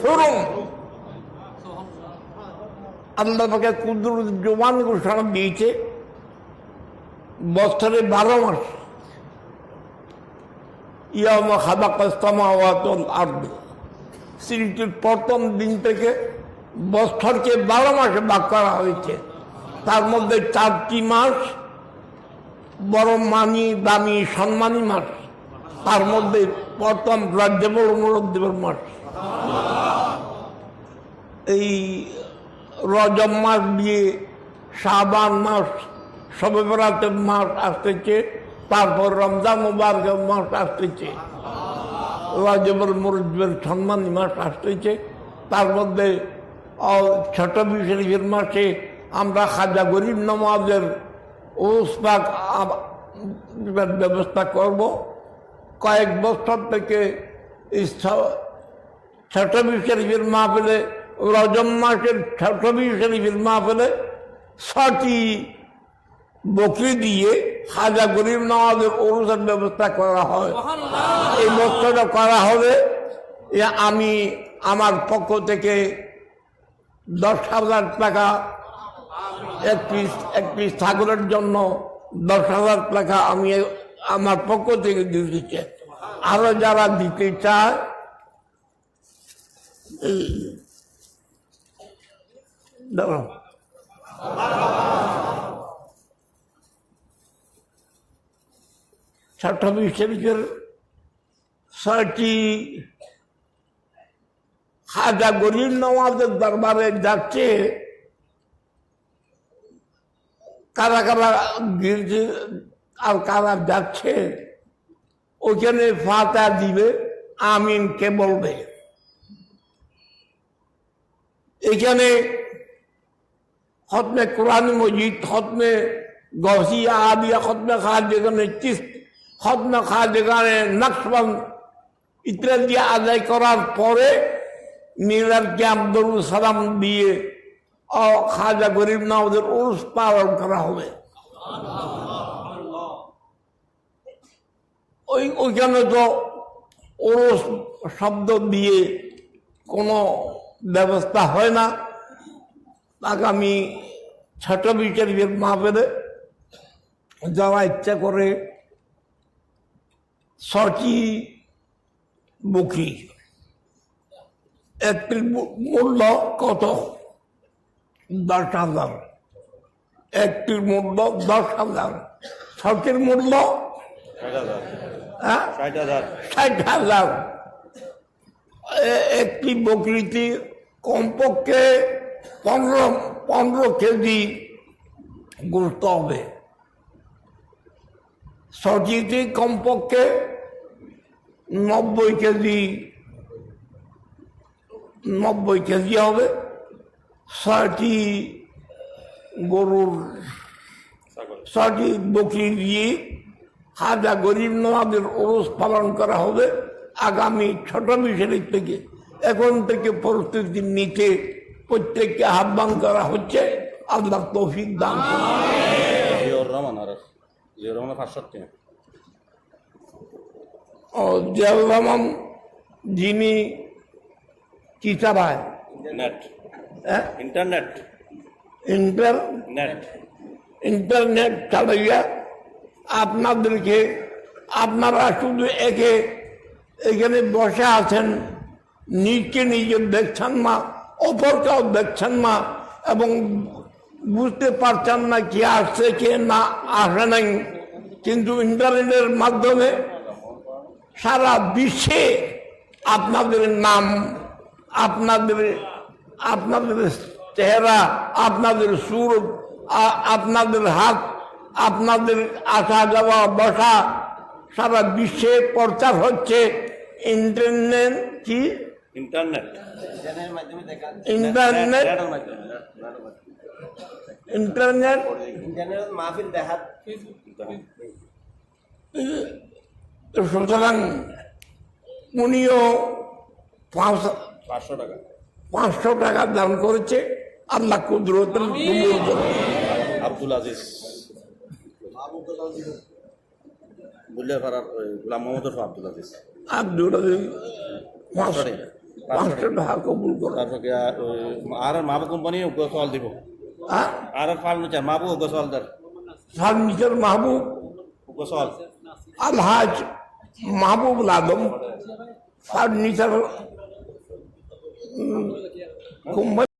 হুরুম আল্লাহ জমান ঘোষণা দিয়েছে, বছরে বারো মাস। ইয়াম খাবাকাস্তামাওয়াতুল আরদ। সৃষ্টির প্রথম দিন থেকে বছরকে বারো মাসে ভাগ করা হয়েছে। তার মধ্যে চারটি মাস বড় মানি, দামি, সম্মানী মাস। তার মধ্যে প্রথম রাজ্যবর মুরদ্দেবের মাস। এই রজব মাস দিয়ে শাবান মাস সবে বরাতের মাস আসতেছে, তারপর রমজান মুবারকের মাস আসতেছে। রাজবর মুরজ্জের সম্মানী মাস আসতেছে। তার মধ্যে ছোট শরীফের মাসে আমরা খাজা গরিব নমাজের ওসপাক ব্যবস্থা করব। কয়েক বছর থেকে শরীফের মাহফিলে রজম মাসের ছোট শরীফের মাহফিলে ছটি বকরি দিয়ে খাজা গরিব নওয়াজের অনুসার ব্যবস্থা করা হয়। এই বছরটা করা হবে আমি আমার পক্ষ থেকে দশ হাজার টাকা এক পিস এক পিস ছাগলের জন্য দশ হাজার টাকা আমি আমার পক্ষ থেকে দিতে চাই। আরও যারা দিতে চায় এই দাঁড়াও ছাত্রবী শরীফের ছয়টি খাজা গরিব নওয়াজের দরবারে যাচ্ছে কারা কারা গিয়েছে আর কারা যাচ্ছে ওখানে ফাতা দিবে আমিন কে বলবে এখানে খতমে কোরআন মজিদ, খতমে গসিয়া আদিয়া খতমে খাদ যেখানে চিস খতমে খা যেখানে নকশবন ইত্যাদি আদায় করার পরে মিরারকে আব্দুল সালাম দিয়ে ও খাজা গরিব না ওদের উর্স পালন করা হবে। ওই, ওইখানে তো ওরস শব্দ দিয়ে কোনো ব্যবস্থা হয় না। আগামী ছোট বিচারের মাহফিলে যারা ইচ্ছা করে ছটি বুকি একটির মূ- মূল্য কত? দশ হাজার। একটির মূল্য দশ হাজার। ছটির মূল্য? ষাট হাজার। হ্যাঁ? একটি বকরিতে কমপক্ষে পনেরো পনেরো কেজি গুরুত্ব হবে। সচিতে কমপক্ষে নব্বই কেজি নব্বই কেজি হবে। ছয়টি গরুর ছয়টি বকরি দিয়ে হাজা গরিব নওয়াজের ওরস পালন করা হবে আগামী ছোট বিষয়ের থেকে। এখন থেকে প্রস্তুতি নিতে প্রত্যেককে আহ্বান করা হচ্ছে আল্লাহ তৌফিক দান রহমান আর রহমান পাঁচষট্টি ও জিয়াউর রহমান যিনি কি চালায় নেট। হ্যাঁ? ইন্টারনেট। ইন্টার ইন্টারনেট চালাইয়া আপনাদেরকে আপনারা শুধু একে এখানে বসে আছেন নিজকে নিজে দেখছেন না, অপরকেও দেখছেন না এবং বুঝতে পারছেন না কি আসছে, কে না আসে নাই। কিন্তু ইন্টারনেটের মাধ্যমে সারা বিশ্বে আপনাদের নাম, আপনাদের আপনাদের চেহারা, আপনাদের সুর আপনাদের হাত, আপনাদের আসা যাওয়া বসা সারা বিশ্বে প্রচার হচ্ছে। ইন্টারনেট কি ইন্টারনেট ইন্টারনেট ইন্টারনেট ইন্টারনেট সুতরাং উনিও পাঁচ পাঁচশো টাকা। পাঁচশো টাকা দান করেছে আল্লাহ কুদরতের। আব্দুল আজিজ। গোলাম মোহাম্মদ আব্দুল আজিজ। আব্দুল আজিজ পাঁচশো টাকা। পাঁচশো টাকা কবুল করো। তারপরে আর আর মাহবুব কোম্পানি গোসল দিব। হ্যাঁ? আর ফার্নিচার মাহবুব উগ্র সওয়ালদার। ফার্নিচার মাহবুব। উগ্র সওয়াল। আলহাজ মাহবুব আলম। Furniture company